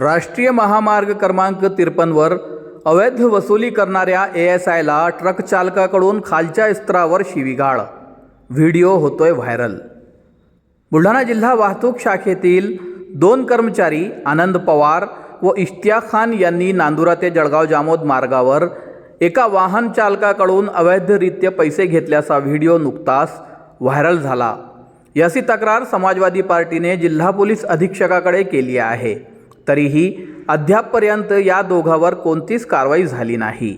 राष्ट्रीय महामार्ग क्रमांक तिरपनवर अवैध वसुली करणाऱ्या ए एस आयला ट्रक चालकाकडून खालच्या स्तरावर शिवीगाळ. व्हिडिओ होतोय व्हायरल. बुलढाणा जिल्हा वाहतूक शाखेतील दोन कर्मचारी आनंद पवार व इश्तियाक खान यांनी नांदुरा ते जळगाव जामोद मार्गावर एका वाहन चालकाकडून अवैधरित्या पैसे घेतल्याचा व्हिडिओ नुकताच व्हायरल झाला. याची तक्रार समाजवादी पार्टीने जिल्हा पोलीस अधीक्षकाकडे केली आहे. तरीही अद्यापपर्यंत या दोघांवर कोणतीच कारवाई झाली नाही.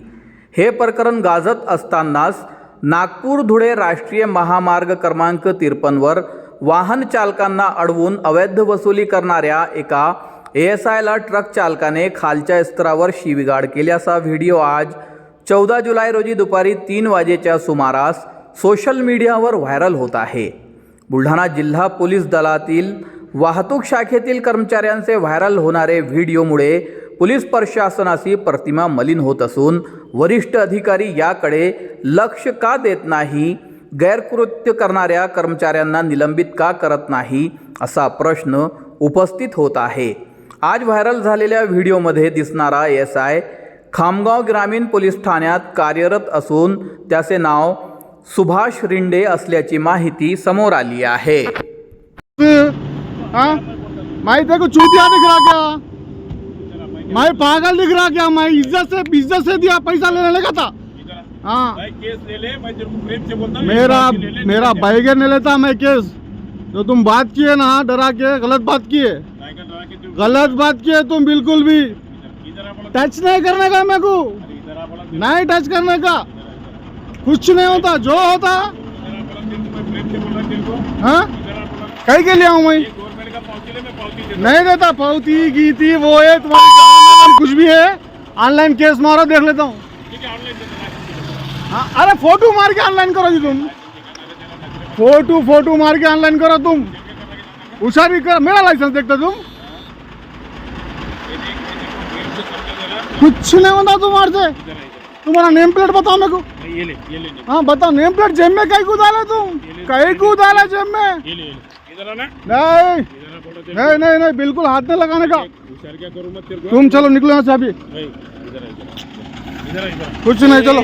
हे प्रकरण गाजत असतानाच नागपूर धुळे राष्ट्रीय महामार्ग क्रमांक तिरपनवर वाहन चालकांना अडवून अवैध वसुली करणाऱ्या एका ए एस आयला ट्रक चालकाने खालच्या स्तरावर शिवीगाळ केल्याचा व्हिडिओ आज चौदा जुलै रोजी दुपारी तीन वाजेच्या सुमारास सोशल मीडियावर व्हायरल होत आहे. बुलढाणा जिल्हा पोलीस दलातील वाहतूक शाखेतील कर्मचाऱ्यांचे व्हायरल होणारे व्हिडिओमुळे पोलीस प्रशासनाची प्रतिमा मलिन होत असून वरिष्ठ अधिकारी याकडे लक्ष का देत नाही गैरकृत्य करणाऱ्या कर्मचाऱ्यांना निलंबित का करत नाही असा प्रश्न उपस्थित होत आहे. आज व्हायरल झालेल्या व्हिडिओमध्ये दिसणारा एस आय खामगाव ग्रामीण पोलीस ठाण्यात कार्यरत असून त्याचे नाव सुभाष रिंडे असल्याची माहिती समोर आली आहे. हाँ? मैं तेरे को चूतिया दिख रहा क्या? मैं पागल दिख रहा क्या? मैं इज्जत से इज्जत से दिया पैसा लेने लगा था। हाँ। भाई केस ले ले मैं तेरे को प्रेम से बोलता हूँ मेरा ये ले ले, मेरा ले ले। बैगर नहीं लेता मैं केस। जो तुम बात किए ना डरा के गलत बात किए। काय का डरा के तू- गलत बात किए तुम बिल्कुल भी। इधर आ बोला टच नहीं करने का मेरे को। इधर आ बोला नहीं टच करने का। कुछ नहीं होता जो होता। इधर आ बोला तेरे को मैं प्रेम से बोल रहा तेरे को। हाँ? इधर आ बोला कहीं के लिए हूँ मैं? नहीं देता पावती गीती वो है तुम्हारी कुछ भी है। ऑनलाइन केस मारो, देख लेता हूँ। हूँ। अरे फ़ोटो मार के ऑनलाइन करो जी तुम। फ़ोटो फ़ोटो मार के ऑनलाइन करो तुम। उषा भी कर, मेरा लाइसेंस देखते तुम? कुछ नहीं होता तुम्हारे से। तुम्हारा नेम प्लेट बताओ मेरे को। आ। नहीं, ये ले ये ले ले। हाँ बताओ नेम प्लेट जेब में कहीं को डाले तुम कहीं को डाले जेब में? ये ले ये ले। इधर आना। नहीं। नहीं नहीं नहीं बिल्कुल हाथ नहीं लगाने का। क्या करूँ तुम चलो निकलो यहाँ से अभी। कुछ नहीं चलो।